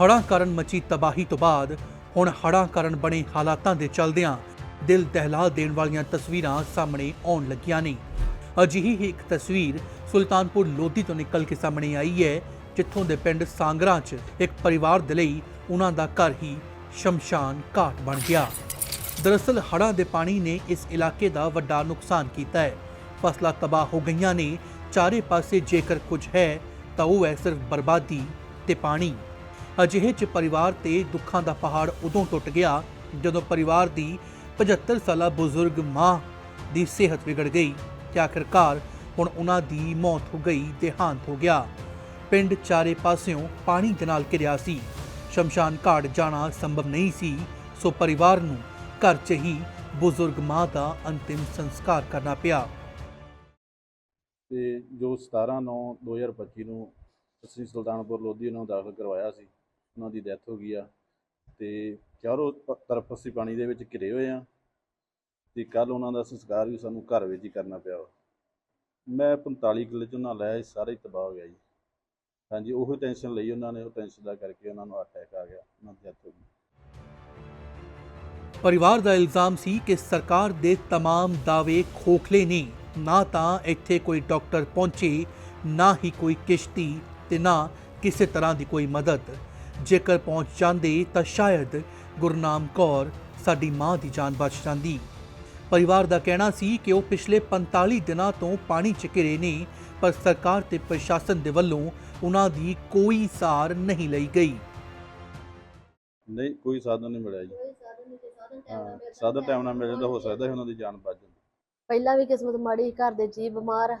ਹੜ੍ਹਾਂ ਕਾਰਨ ਮਚੀ ਤਬਾਹੀ ਤੋਂ ਬਾਅਦ ਹੁਣ ਹੜ੍ਹਾਂ ਕਾਰਨ ਬਣੇ ਹਾਲਾਤਾਂ ਦੇ ਚਲਦਿਆਂ ਦਿਲ ਦਹਿਲਾ ਦੇਣ ਵਾਲੀਆਂ ਤਸਵੀਰਾਂ ਸਾਹਮਣੇ ਆਉਣ ਲੱਗੀਆਂ ਨੇ। ਅਜਿਹੀ ਹੀ ਇੱਕ ਤਸਵੀਰ ਸੁਲਤਾਨਪੁਰ ਲੋਧੀ ਤੋਂ ਨਿਕਲ ਕੇ ਸਾਹਮਣੇ ਆਈ ਹੈ, ਜਿੱਥੋਂ ਦੇ ਪਿੰਡ ਸਾਂਗਰਾਂ 'ਚ ਇੱਕ ਪਰਿਵਾਰ ਦੇ ਲਈ ਉਹਨਾਂ ਦਾ ਘਰ ਹੀ ਸ਼ਮਸ਼ਾਨ ਘਾਟ ਬਣ ਗਿਆ। ਦਰਅਸਲ ਹੜ੍ਹਾਂ ਦੇ ਪਾਣੀ ਨੇ ਇਸ ਇਲਾਕੇ ਦਾ ਵੱਡਾ ਨੁਕਸਾਨ ਕੀਤਾ ਹੈ। ਫਸਲਾਂ ਤਬਾਹ ਹੋ ਗਈਆਂ ਨੇ, ਚਾਰੇ ਪਾਸੇ ਜੇਕਰ ਕੁਝ ਹੈ ਤਾਂ ਉਹ ਹੈ ਸਿਰਫ ਬਰਬਾਦੀ ਤੇ ਪਾਣੀ। ਅਜਿਹੇ 'ਚ ਪਰਿਵਾਰ ਤੇ ਦੁੱਖਾਂ ਦਾ ਪਹਾੜ ਉਦੋਂ ਟੁੱਟ ਗਿਆ ਜਦੋਂ ਪਰਿਵਾਰ ਦੀ 75 ਸਾਲਾ ਬਜ਼ੁਰਗ ਮਾਂ ਦੀ ਸਿਹਤ ਵਿਗੜ ਗਈ। ਤੇ ਆਖਿਰਕਾਰ ਹੁਣ ਉਹਨਾਂ ਦੀ ਮੌਤ ਹੋ ਗਈ, ਦੇਹਾਂਤ ਹੋ ਗਿਆ। ਪਿੰਡ ਚਾਰੇ ਪਾਸਿਓਂ ਪਾਣੀ ਦੇ ਨਾਲ ਘਿਰਿਆ ਸੀ। ਸ਼ਮਸ਼ਾਨ ਘਾਟ ਜਾਣਾ ਸੰਭਵ ਨਹੀਂ ਸੀ, ਸੋ ਪਰਿਵਾਰ ਨੂੰ ਘਰ 'ਚ ਹੀ ਬਜ਼ੁਰਗ ਮਾਂ ਦਾ ਅੰਤਿਮ ਸੰਸਕਾਰ ਕਰਨਾ ਪਿਆ। ਤੇ ਜੋ 17 9 2025 ਨੂੰ ਅਸੀਂ ਸੁਲਤਾਨਪੁਰ ਲੋਧੀ ਨੂੰ ਦਾਖਲ ਕਰਵਾਇਆ ਸੀ ਉਹਨਾਂ ਦੀ ਡੈਥ ਹੋ ਗਈ ਆ ਤੇ ਚਾਰੋਂ ਪ- ਤਰਫ ਅਸੀਂ ਪਾਣੀ ਦੇ ਵਿੱਚ ਘਿਰੇ ਹੋਏ ਆ ਤੇ ਕੱਲ ਉਹਨਾਂ ਦਾ ਸੰਸਕਾਰ ਵੀ ਸਾਨੂੰ ਘਰ ਵਿੱਚ ਹੀ ਕਰਨਾ ਪਿਆ ਵਾ। ਮੈਂ 45 ਕਿੱਲੇ ਝੋਨਾ ਲਾਇਆ ਸੀ ਸਾਰਾ ਹੀ ਤਬਾਹ ਹੋ ਗਿਆ ਜੀ ਹਾਂਜੀ ਉਹੀ ਟੈਨਸ਼ਨ ਲਈ ਉਹਨਾਂ ਨੇ ਉਹ ਟੈਨਸ਼ਨ ਦਾ ਕਰਕੇ ਉਹਨਾਂ ਨੂੰ ਅਟੈਕ ਆ ਗਿਆ ਉਹਨਾਂ ਦੀ ਡੈਥ ਹੋ ਗਈ ਪਰਿਵਾਰ ਦਾ ਇਲਜ਼ਾਮ ਸੀ ਕਿ ਸਰਕਾਰ ਦੇ तमाम ਦਾਅਵੇ ਖੋਖਲੇ ਨੇ ਨਾ ਤਾਂ ਇੱਥੇ ਕੋਈ ਡਾਕਟਰ ਪਹੁੰਚੇ ਨਾ ਹੀ ਕੋਈ ਕਿਸ਼ਤੀ ਤੇ ਨਾ ਕਿਸੇ ਤਰ੍ਹਾਂ ਦੀ ਕੋਈ ਮਦਦ ਜੇਕਰ ਪਹੁੰਚ ਜਾਂਦੇ ਤਾਂ ਸ਼ਾਇਦ ਗੁਰਨਾਮ ਕੌਰ ਸਾਡੀ ਮਾਂ ਦੀ ਜਾਨ ਬਚ ਜਾਂਦੀ। ਪਰਿਵਾਰ ਦਾ ਕਹਿਣਾ ਸੀ ਕਿ ਉਹ ਪਿਛਲੇ 45 ਦਿਨਾਂ ਤੋਂ ਪਾਣੀ 'ਚ ਘਿਰੇ ਨੇ ਪਰ ਸਰਕਾਰ ਤੇ ਪ੍ਰਸ਼ਾਸਨ ਦੇ ਵੱਲੋਂ ਉਹਨਾਂ ਦੀ ਕੋਈ ਸਾਰ ਨਹੀਂ ਲਈ ਗਈ। ਨਹੀਂ ਕੋਈ ਸਾਧਨ ਨਹੀਂ ਮਿਲਿਆ ਜੀ। ਹਾਂ ਸਾਧਨ ਟਾਈਮ ਨਾਲ ਮਿਲ ਜਾਂਦਾ ਹੋ ਸਕਦਾ ਸੀ ਉਹਨਾਂ ਦੀ ਜਾਨ ਬਚ ਜਾਂਦੀ। ਪਹਿਲਾਂ ਵੀ ਕਿਸਮਤ ਮਾੜੀ ਘਰ ਦੇ ਜੀ ਬਿਮਾਰ ਆ,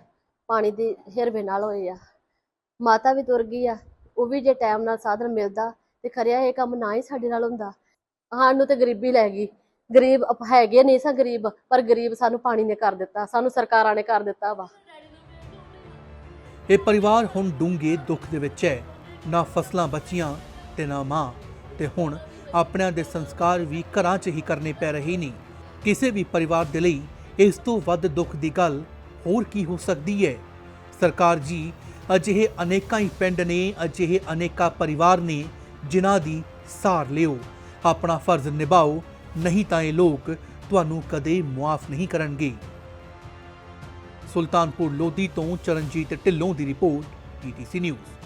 ਪਾਣੀ ਦੀ ਹਿਰਵੇ ਨਾਲ ਹੋਏ ਆ। ਮਾਤਾ ਵੀ ਤੁਰ ਗਈ ਆ। ਉਹ ਵੀ ਜੇ ਟਾਈਮ ਨਾਲ ਸਾਧਨ ਮਿਲਦਾ ਤੇ ਖਰਿਆ ਇਹ ਕੰਮ ਨਾ ਹੀ ਸਾਡੇ ਨਾਲ ਹੁੰਦਾ। ਸਾਨੂੰ ਤੇ ਗਰੀਬੀ ਲੈ ਗਈ। ਗਰੀਬ ਹੈਗੇ ਨਹੀਂ ਸਾਂ ਗਰੀਬ, ਪਰ ਗਰੀਬ ਸਾਨੂੰ ਪਾਣੀ ਨੇ ਕਰ ਦਿੱਤਾ, ਸਾਨੂੰ ਸਰਕਾਰਾਂ ਨੇ ਕਰ ਦਿੱਤਾ ਵਾ। ਇਹ ਪਰਿਵਾਰ ਹੁਣ ਡੂੰਘੇ ਦੁੱਖ ਦੇ ਵਿੱਚ ਹੈ। ਨਾ ਫਸਲਾਂ ਬਚੀਆਂ ਤੇ ਨਾ ਮਾਂ। ਤੇ ਹੁਣ ਆਪਣਿਆਂ ਦੇ ਸੰਸਕਾਰ ਵੀ ਘਰਾਂ 'ਚ ਹੀ ਕਰਨੇ ਪੈ ਰਹੇ ਨੇ। ਕਿਸੇ ਵੀ ਪਰਿਵਾਰ ਦੇ ਲਈ ਇਸ ਤੋਂ ਵੱਧ ਦੁੱਖ ਦੀ ਗੱਲ ਹੋਰ ਕੀ ਹੋ ਸਕਦੀ ਹੈ? ਸਰਕਾਰ ਜੀ ਅਜਿਹੇ ਅਨੇਕਾਂ ਹੀ ਪਿੰਡ ਨੇ, ਅਜਿਹੇ ਅਨੇਕਾਂ ਪਰਿਵਾਰ ਨੇ ਜਿਨ੍ਹਾਂ ਦੀ ਸਾਰ ਲਿਓ। ਆਪਣਾ ਫਰਜ਼ ਨਿਭਾਓ, ਨਹੀਂ ਤਾਂ ਇਹ ਲੋਕ ਤੁਹਾਨੂੰ ਕਦੇ ਮੁਆਫ ਨਹੀਂ ਕਰਨਗੇ। ਸੁਲਤਾਨਪੁਰ ਲੋਧੀ ਤੋਂ ਚਰਨਜੀਤ ਢਿੱਲੋਂ ਦੀ ਰਿਪੋਰਟ ਪੀਟੀਸੀ ਨਿਊਜ਼।